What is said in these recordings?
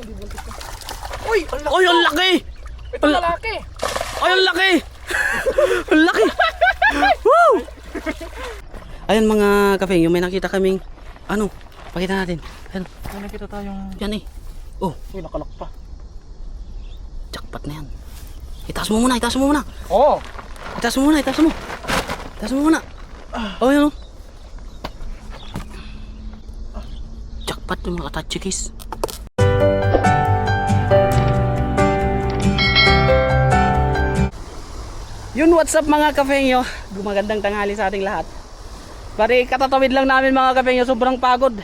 Uy, ang laki. Ay, ang laki! Ito lalaki. Ay, ang laki! ang laki! Woo! Ayan mga kapeng, yung may nakita kaming, ano, pakita natin. Ayan, May nakita tayong... yan eh. Oh, Uy, nakalak pa. jackpot na yan. Itaas mo muna, itaas mo muna. Oo. Oh. Itaas mo muna, itaas mo. Itaas mo muna. Oh, yan oh. Jackpot yung mga katachikis. Yun, what's up mga kafengyo? Gumagandang tanghali sa ating lahat. Pare, katatawid lang namin mga kafengyo, sobrang pagod.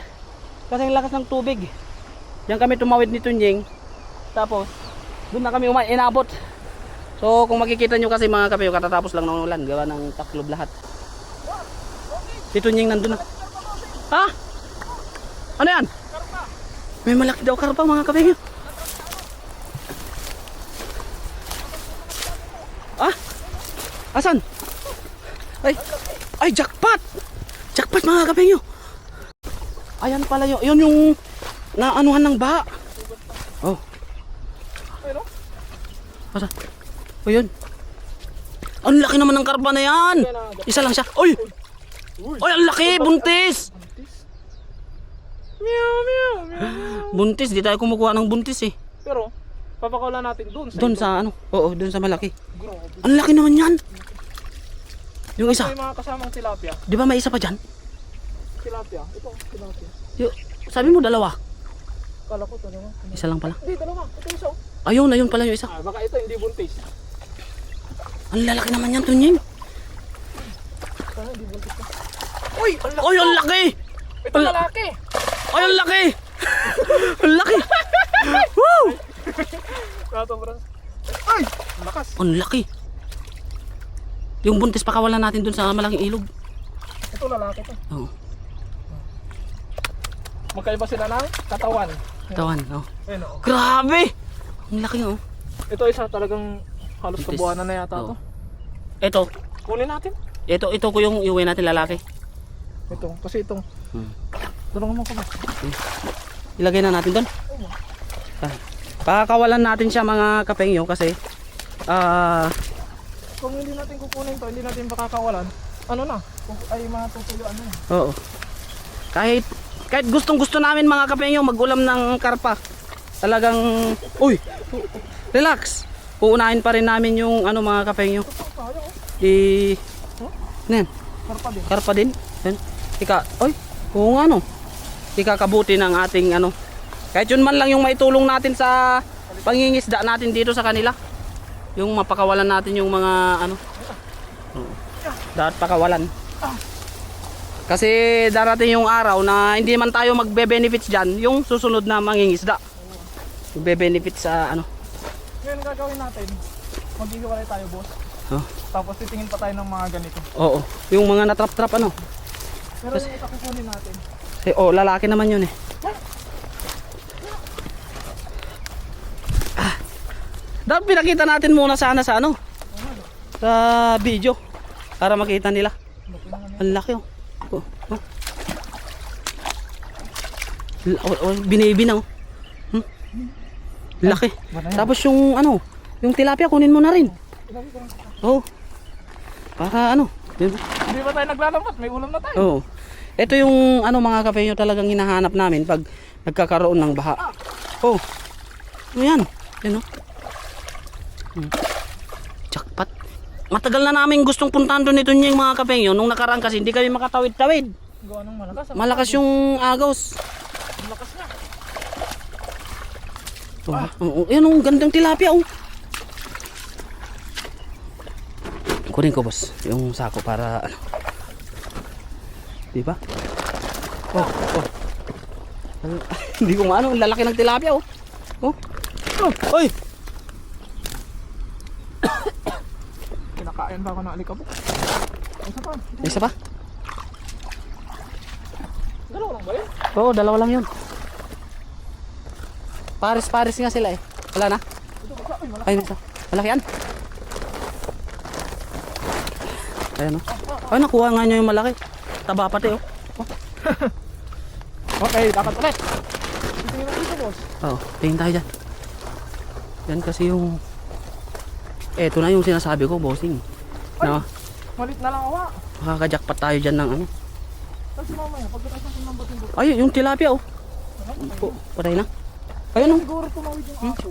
Kasi ang lakas ng tubig. Diyan kami tumawid ni Tunying. Tapos, doon na kami inabot. So, kung makikita nyo kasi mga kafengyo, katatapos lang ng ulan. Gawa ng taklob lahat. Si Tunying nandun na. Ha? Ano yan? May malaki daw karpa mga kafengyo. Asan? Ay, ay jackpot! Jackpot mga kapengyo. Ayan pala yun. Yun yung naanuhan ng baha. Oh. Oh. Asan? O yun. Ang laki naman ng karpa na yan. Isa lang siya. Oy! Oy, ang laki! Buntis! Meow, meow, meow. Buntis. Di tayo kumukuha ng buntis eh. Pero, papakawalan natin doon. Doon sa ano? Oo, doon sa malaki. Ang laki naman yan. Yung isa. May mga kasamang tilapia. Di ba may isa pa dyan? Tilapia. Ito, tilapia. Yung, sabi mo dalawa. Kala ko dalawa. Isa lang pala. Hindi, dalawa. Ito isa. oh. Ayun, ayun pala yung isa. Ah, baka ito hindi buntis. Ang lalaki naman yan, Tunying. Sana hindi buntis ka. Uy, ang laki. Ay, ang laki! Ito Ala- lalaki. Ay, ang laki! ang laki! Woo! Bro. Ay! Ang lakas. Ang laki! Yung buntis pakawalan natin dun sa malaking ilog. Ito lalaki to. Oo, Magkaiba sila ng katawan. tawan. Oh. Ayun, oh. Grabe! Ang laki, oh. Ito isa talagang halos Buntis. kabuhanan na yata Oo. to. Ito, Kunin natin. ito, ito ko yung iuwi natin lalaki. Ito, kasi itong Hmm. Tulungan mo ko ba? Ilagay na natin dun. Ah. Pakakawalan natin siya mga kapengyo kasi ah Kung hindi natin kukunin to, hindi natin makakawalan. Ano na? Ay matutuyuan na. Oo. Kahit kahit gustong gusto namin mga kapengyo magulam ng karpa. Talagang uy. Relax. Uunahin pa rin namin yung ano mga oh. Di yan? Karpa din. Karpa din. Yan. Ika, oy. Oo nga no. Ikakabuti ng ating ano. Kahit yun man lang yung maitulong natin sa pangingisda natin dito sa kanila. Yung mapakawalan natin yung mga ano. Oo. Dapat pakawalan. Kasi darating yung araw na hindi man tayo magbe-benefits dyan, yung susunod na mangingisda. Magbe-benefit sa ano. Ngayon gagawin natin, maghihiwalay tayo boss. Oh. Tapos titingin pa tayo ng mga ganito. Oo. Yung mga natrap-trap ano. Pero yung isa kukunin natin. Eh, oh, lalaki naman yun eh. Ah. Dapat pinakita natin muna sana sa ano. Sa video. Para makita nila. Ang laki oh. Oh, oh. Oh, oh, oh. Hmm? Laki. Tapos yung ano, yung tilapia kunin mo na rin. Oh. Para ano. Hindi ba tayo naglalamat? May ulam na tayo. Oo. Ito yung ano mga kapeño talagang hinahanap namin pag nagkakaroon ng baha. Oh. Ano yan? Yan oh. Hmm. Jackpot. Matagal na namin gustong puntahan doon ito yung mga kapeño nung nakaraan kasi hindi kami makatawid-tawid. Gawa ng malakas. ah. Malakas yung agos. Ang lakas na. Oh, oh, oh. Yan oh, gandang tilapia oh. Kunin ko boss, yung sako para ano. Di ba? Oh, oh. Hindi ko maano, lalaki ng tilapia oh. Oh. Oh, oy. Kinakain pa ako ng alikabok. Isa pa. Isa pa? Dalawa lang ba yun? Oo, dalawa lang yun. Pares-pares nga sila eh. Wala na? Ay, malaki. Malaki yan. Ayan oh. Ay, nakuha nga niya yung malaki. Taba pati oh. Okay, dapat ulit. Titingin natin ito boss. Oo, tingin tayo dyan. Yan kasi yung... Eto na yung sinasabi ko, bossing. Na, Malit na lang awa. makakajakpat tayo dyan ng ano. Tapos mamaya, pagkatapos ng number yung. Ay, yung tilapia oh. Po, patay na. Ayun oh. Siguro tumawid yung aso.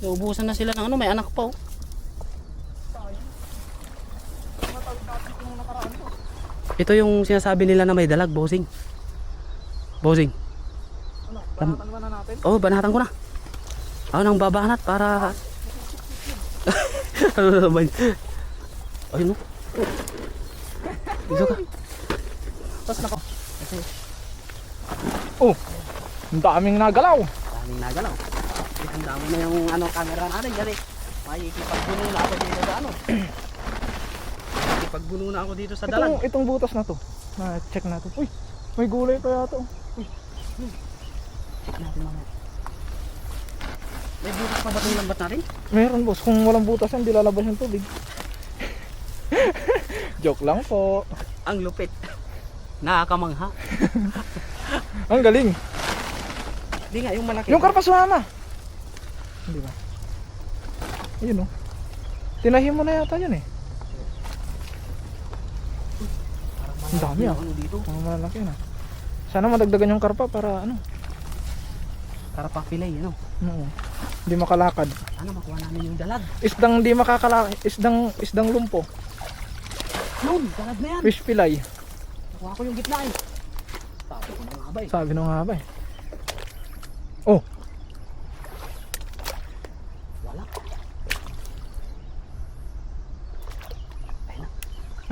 Naubusan na sila ng ano, may anak pa oh. Ito yung sinasabi nila na may dalag, bossing. Bossing. Ano, banatan ba na natin? Oh, banatan ko na. Ako nang babanat para... ano naman? Ayun oh. Dito ka. Tapos nako. Oh, ang daming nagalaw. Daming nagalaw. Ang dami na yung ano, camera natin dyan eh. Makikipagbuno na ako dito sa ano. Makikipagbuno na ako dito sa dalag. Itong, itong butas na to. Na check natin. Uy, may gulay kaya to. Uy, Check natin mamaya. May bukas pa ba itong lambat natin? meron boss. Kung walang butas yan, di lalabas yung tubig. Joke lang po. Ang lupit. Nakakamangha. Ang galing. Hindi nga, yung malaki. Yung karpa sumama. Hindi ba? Ayun oh. Tinahi mo na yata yun eh. Ang dami ah. Ano? Mga malalaki na. Sana madagdagan yung karpa para ano. Karapa fillet, ano? Oo. Hindi makalakad. Ano, makuha namin yung dalag. Isdang di makakalakad. Isdang, isdang lumpo. Yun, dalag na yan. Fish pilay. Nakuha ko yung gitna eh. Sabi ko na nga ba eh. Sabi nung nga ba eh. Oh, Wala. Ayun na.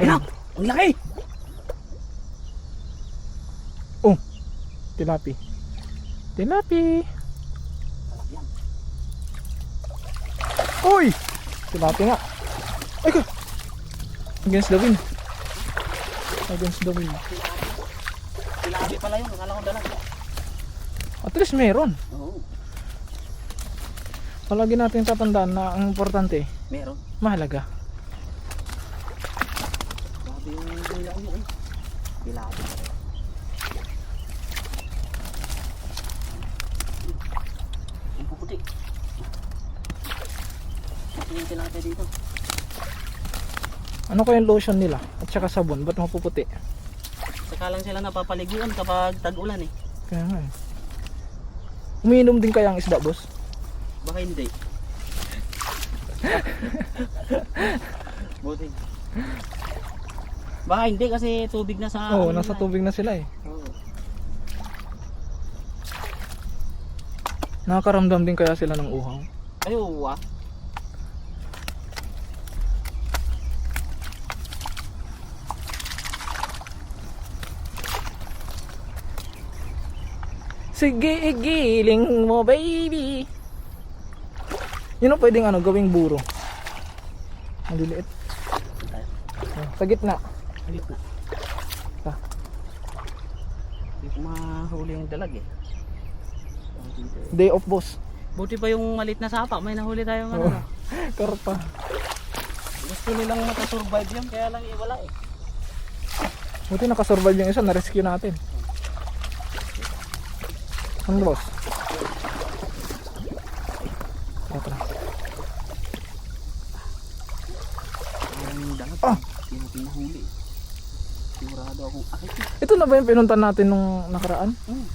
Ayun na! Ang laki! tilapi. Tilapi. Dalag yan. Uy! Tilapi nga. Ay ka! Against the wind. Against the wind. Tilabi pala yun. Akala ko dalag. At least meron. Oo. Palagi natin tatandaan na ang importante, Meron. mahalaga. Grabe yung hula niyo eh. Tilabi. Yung puputi. Puti yung tilapia dito. Ano ko yung lotion nila? At saka sabon, ba't mapuputi? Saka lang sila napapaliguan kapag tag-ulan eh. Kaya nga eh. Umiinom din kaya ang isda, boss? Baka hindi. Buti. Baka hindi kasi tubig na sa... Oo, ano nasa na tubig na sila eh. eh. Oo. Nakakaramdam din kaya sila ng uhaw. Ay, oo Sige, igiling mo, baby. Yun ang pwedeng ano, gawing buro. Maliliit. Oh, Sa gitna. Na. Ah. Hindi ko mahuli yung dalag eh. Day off, boss. Buti pa yung malit na sapa, may nahuli tayong ano. No? Karpa. Gusto nilang makasurvive yun, kaya lang iwala eh. Buti nakasurvive yung isa, na-rescue natin. Ano, boss? Ito na. Ah! mo pinahuli. Sigurado eh. Ito na ba yung pinunta natin nung nakaraan? Hmm.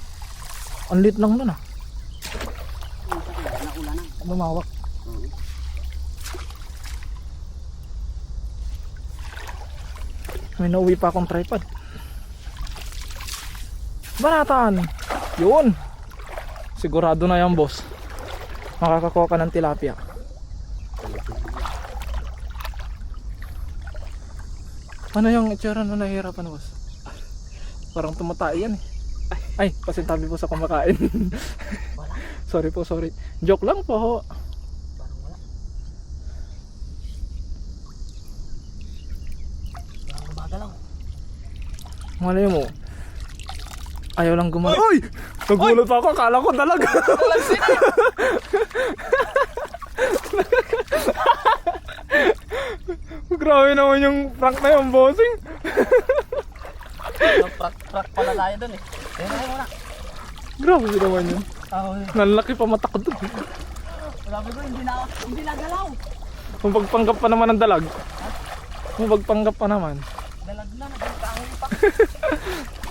Ang lit lang nun ah. Yung. Lumawak. Oo. May nauwi pa akong tripod. Banatan! Yun! Sigurado na yan, boss. Makakakuha ka ng tilapia. Ano yung itsura na nahihirapan, boss? Parang tumatay yan eh. Ay, pasintabi po sa kumakain. Sorry po, sorry. Joke lang po. Malay mo. Ayaw lang gumalaw. Uy! Nagulat pa ako, akala ko talaga. Grabe naman yung prank na yung bossing. Prak-prak pala tayo dun eh. Kaya na muna. Grabe naman yun. Nanlaki pa mata ko dun. Sabi ko, hindi na, hindi na galaw. Kung pagpanggap pa naman ng dalag. Kung pagpanggap pa naman. Dalag na, naging kahoy pa.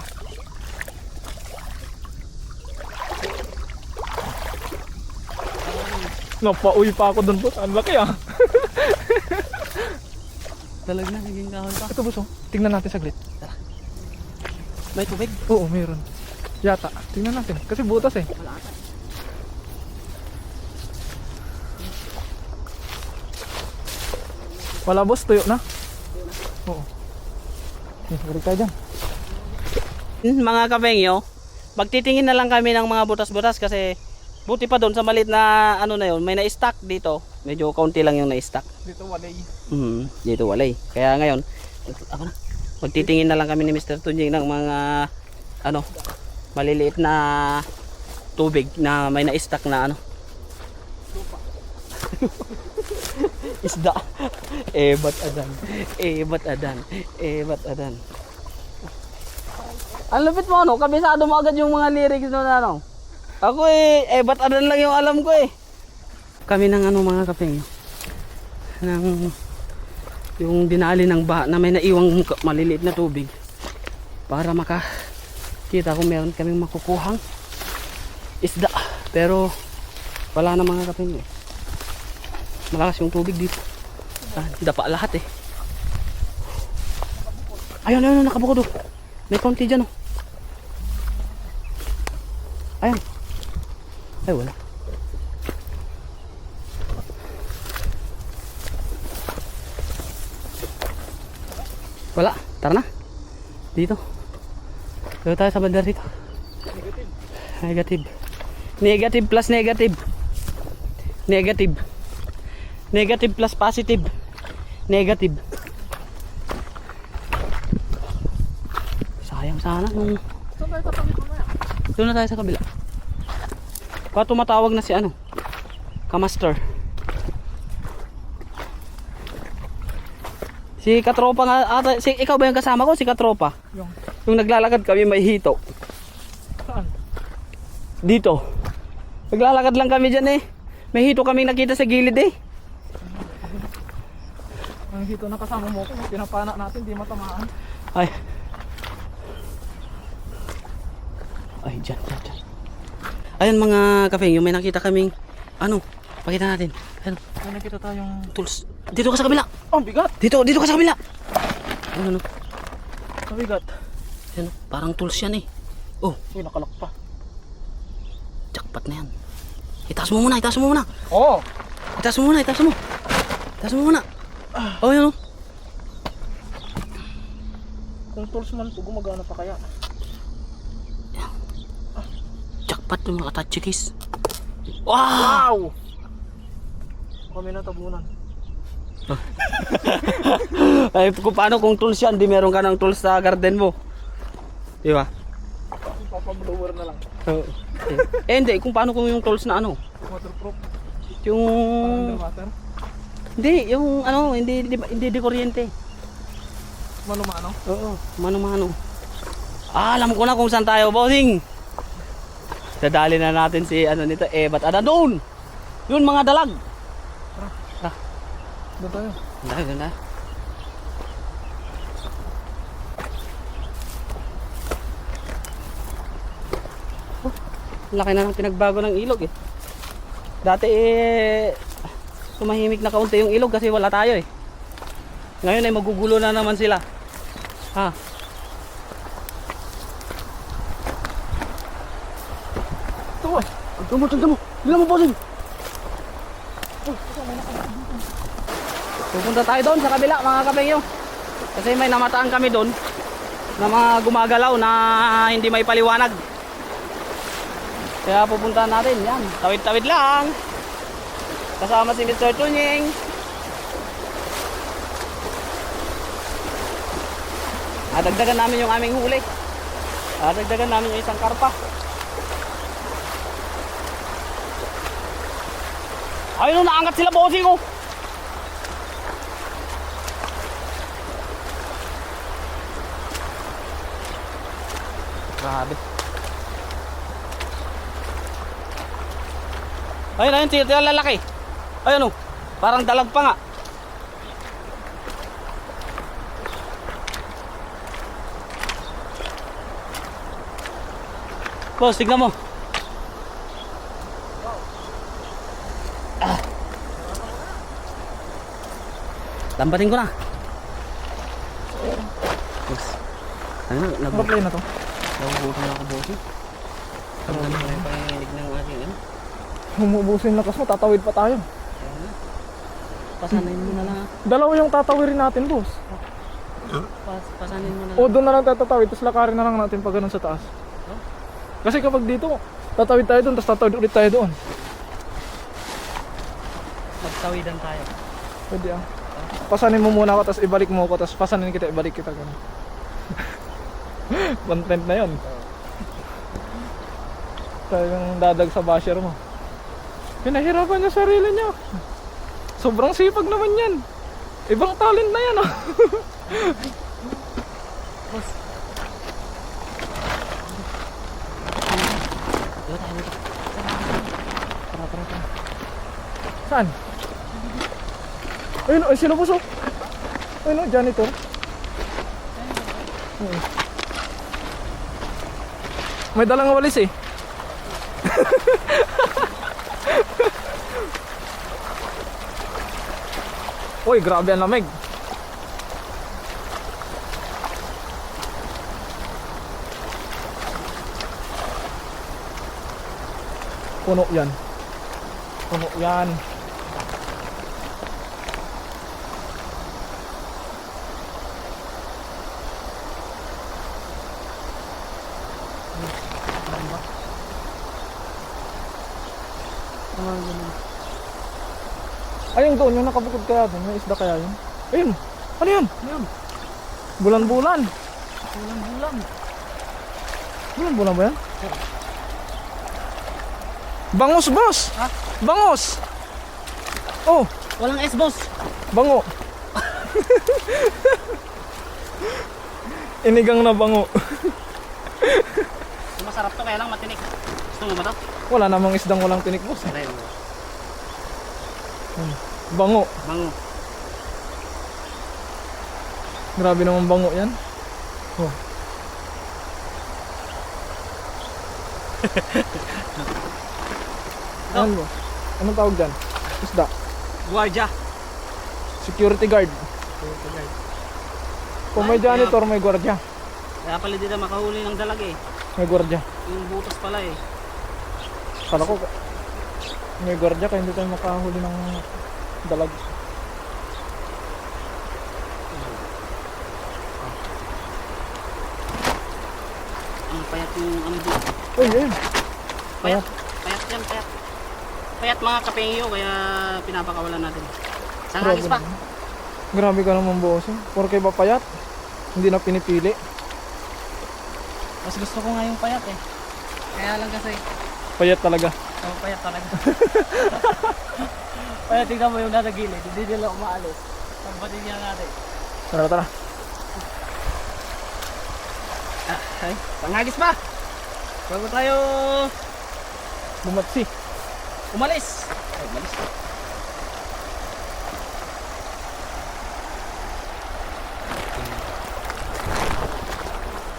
Napauwi pa ako dun boss. Ang laki ah. Dalag na, naging kahoy pa. Ito boss oh. Tingnan natin saglit. May tubig? Oo, meron. Yata. Tingnan natin. Kasi butas eh. Wala ata. Wala boss, tuyo na. Oo. Okay, balik tayo dyan. Mga kapengyo, magtitingin na lang kami ng mga butas-butas kasi buti pa doon sa malit na ano na yun, may na-stack dito. Medyo kaunti lang yung na-stack. Dito walay. Hmm, dito walay. Kaya ngayon, ako na. Magtitingin na lang kami ni Mr. Tunjing ng mga ano, maliliit na tubig na may na-stack na ano. Isda. eh, ba't adan? Eh, ba't adan? Eh, ba't adan? Ang lupit mo, ano? Kabisado mo agad yung mga lyrics no, na, ano? Ako eh, eh, ba't adan lang yung alam ko eh. Kami ng ano mga kapeng ng yung dinali ng baha na may naiwang maliliit na tubig para makakita kung meron kaming makukuhang isda pero wala na mga kapeng eh. malakas yung tubig dito ah, dapa lahat eh ayun ayun nakabukod oh. may konti dyan oh ayun ay wala Wala. Tara na. Dito. Dito tayo sa bandar dito. Negative. Negative plus negative. Negative. Negative plus positive. Negative. Sayang sana nung Saan tayo tatawid mamaya? doon na tayo sa kabila. Pa tumatawag na si ano? Kamaster. Si Katropa nga ata, si ikaw ba yung kasama ko si Katropa? Yung. Yung naglalakad kami may hito. Saan? Dito. Naglalakad lang kami diyan eh. May hito kaming nakita sa gilid eh. Ang hito na kasama mo ko. Pinapana natin, di matamaan. Ay. Ay, dyan, dyan. Ayun mga kapeng, yung may nakita kaming, ano, pakita natin. Ayun, May nakita tayong... tools. Dito ka sa kabila. Oh, bigat! Dito, dito ka sa kabila. Ano, ano, Ang bigat. ano, parang tools yan eh. Oh, Uy, nakalak pa. jackpot na yan. Itaas mo muna, itaas mo muna. Oo! Oh, Itaas mo muna, itaas mo. Itaas mo muna. Oh, yan oh. kung tools man to, gumagana pa kaya. Jackpot yung mga touchy case. Wow! Wow! Kami natabunan. Ay, kung paano kung tools yan, di meron ka ng tools sa garden mo. Di ba? Papablower na lang. Oo. eh, hindi, kung paano kung yung tools na ano, Waterproof. yung... Hindi, yung ano, hindi, hindi, hindi di kuryente. Mano-mano. Oo, mano-mano. Ah, alam ko na kung saan tayo, bossing. Dadali na natin si ano nito, eh, ba't ada doon? Yun, mga dalag. Doon tayo. Dahil ganda. Oh, laki na ng pinagbago ng ilog eh. Dati eh tumahimik na kaunti yung ilog kasi wala tayo eh. Ngayon ay magugulo na naman sila. Ha? Ito mo, tignan mo. Tignan mo, bossing. Pupunta tayo doon sa kabila, mga kapengyo. Kasi may namataan kami doon na mga gumagalaw na hindi may paliwanag. Kaya pupunta natin, yan. Tawid-tawid lang. Kasama si Mr. Tunying. Adagdagan namin yung aming huli. Adagdagan namin yung isang karpa. Ayun, naangat sila bossing ko. Grabe. Ayun, ayun, tira, tira lalaki. Ayun oh, parang dalag pa nga. Boss, tignan mo. Lambatin ko na. Boss. Ano, nag Ano play na to? nabubukan ako boss. Ang ano na yung panginginig ng aking ano. Humubusin lakas mo, tatawid pa tayo. Pasanin mo na lang. Dalawa yung tatawirin natin, boss. Pas, pasanin mo na O lang. doon na lang tayo tatawid, tapos lakarin na lang natin pag ganun sa taas. Kasi kapag dito, tatawid tayo doon, tapos tatawid ulit tayo doon. Magtawidan tayo. Pwede ah. Pasanin mo muna ako, tapos ibalik mo ako, tapos pasanin kita, ibalik kita ganun. Content na yon. Talagang dadag sa basher mo. Pinahirapan niya sarili niya. Sobrang sipag naman yan. Ibang talent na yan ah. Boss. Saan? Ayun, ay sila puso. Ayun, oh, janitor. Oo. May dalang walis eh. Uy, grabe ang lamig. Puno yan. Puno yan. Ayun doon, yung nakabukod kaya doon, may isda kaya yun. Ayun, ano yun? Ayun. Bulan-bulan. Bulang-bulang. Bulan-bulan ba yan? Bangos, boss! Ha? Bangos! Oh, Walang S, boss. bango. Inigang na bango. Masarap to, kaya lang matinik. Gusto mo ba to? Wala namang isdang walang tinik, boss. Aray, Bango. Mango. Grabe naman bango yan. Oh. Ano boss? Anong tawag dyan? Isda. Guardia. Security guard. Kung may janitor, may gwardiya. Kaya pala dito makahuli ng dalag eh. May gwardiya. Yung butas pala eh. Kala ko, may gwardiya kaya hindi tayo makahuli ng dalag. Ang payat yung dito. Uy, ayun. Payat. Payat yan, payat. Payat mga kapengyo, kaya pinapakawalan natin. Saan hagis pa? Grabe ka naman boss. eh. Porke ba payat? Hindi na pinipili. Mas gusto ko nga yung payat eh. Kaya lang kasi, Payat talaga. Oh, payat talaga. Payat, tingnan mo yung nasa gilid, hindi nila umaalis. Pagbatin niya natin. Tara, tara. Ah, ay, pangagis pa! Bago tayo Bumatsi. umalis. Ay, umalis.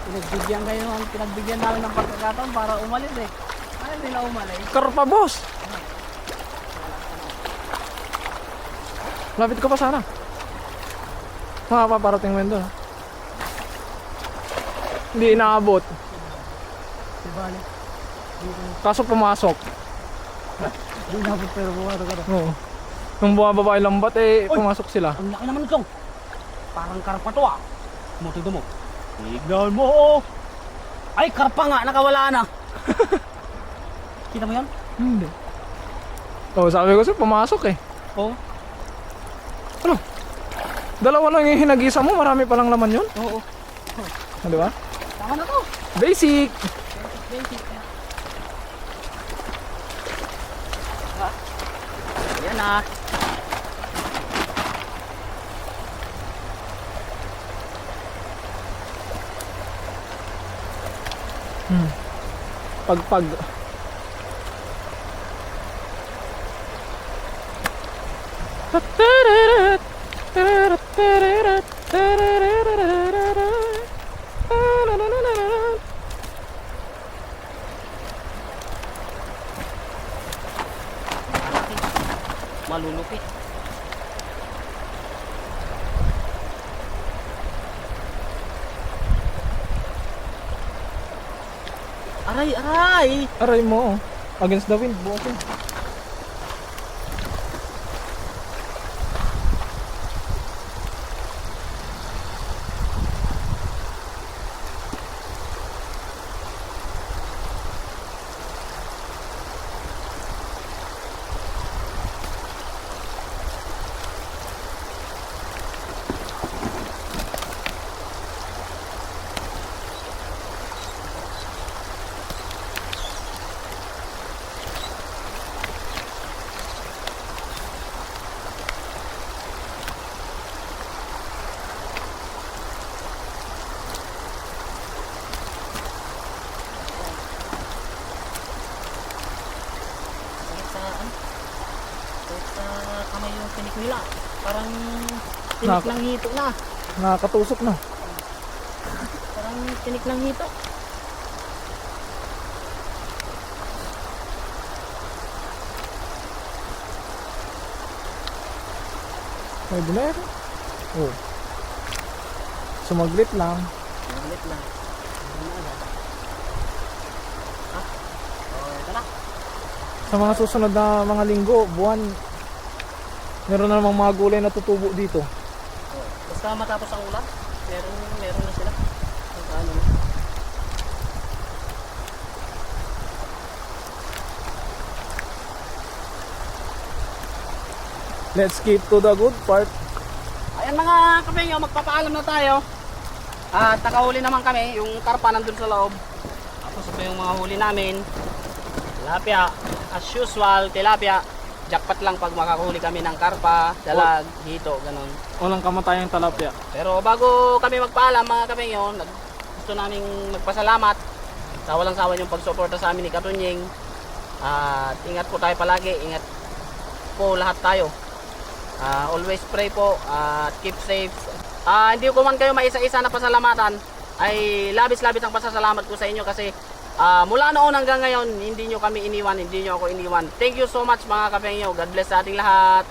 Pinagbigyan kayo ng pinagbigyan namin ng pagkakataon para umalis eh. Ayaw nila umalis. Karpa boss! Lapit ko pa sana. Makapaparating mo yun doon. ah. Hindi inaabot. Di bali. Kaso pumasok. Di nabot pero bumato ka Oo. Nung bumababa yung lambat eh, pumasok sila. Ang laki naman itong. Parang karpa to ah. Mo, tignan mo. Tignan mo oh. Ay, karpa nga. Nakawala na. Kita mo yan? Hindi. Oo, sabi ko siya, pumasok eh. Oo. Dalawa lang yung hinagisa mo, marami palang laman yun. Oo. Ah, Di ba? Tama na to. Basic! Basic. Ayan na. Hmm. Pagpag. Malaki. Malulupit. Aray, aray! Aray mo, oh. against the wind, bukas Kahit sa, ano? Kahit sa kamay yung tinik nila. Parang tinik Nak- ng hito na. Nakakatusok na. Parang tinik ng hito. May buler. Oh. Sumaglit lang. Malit lang. Ano na agad? Ha? Oh, ito na. Sa mga susunod na mga linggo, buwan, meron na namang mga gulay na tutubo dito. Oh, Basta matapos ang ulan, meron, meron na sila. Magkano na. Let's keep to the good part. Ayan mga kapengyo, magpapaalam na tayo. At nakahuli naman kami, yung karpa nandun sa loob. Tapos ito yung mga huli namin. Tilapia, as usual, tilapia. Jackpot lang pag makahuli kami ng karpa, dalag, hito, ganun. Walang kamatayang talapya. Pero bago kami magpaalam mga kapengyo, nag, gusto namin magpasalamat sa walang sawa yung pagsuporta sa amin ni Katunying. At ingat po tayo palagi, ingat po lahat tayo. Ah, always pray po at keep safe. Ah, hindi ko man kayo maisa-isa na pasalamatan ay labis-labis ang pasasalamat ko sa inyo kasi ah, mula noon hanggang ngayon hindi nyo kami iniwan, hindi nyo ako iniwan. Thank you so much mga kapengyo. God bless sa ating lahat.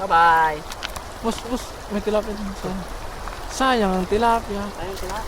Bye-bye. Bus, bus, may tilapia din. Sayang. Sayang ang tilapia. Ayun sila.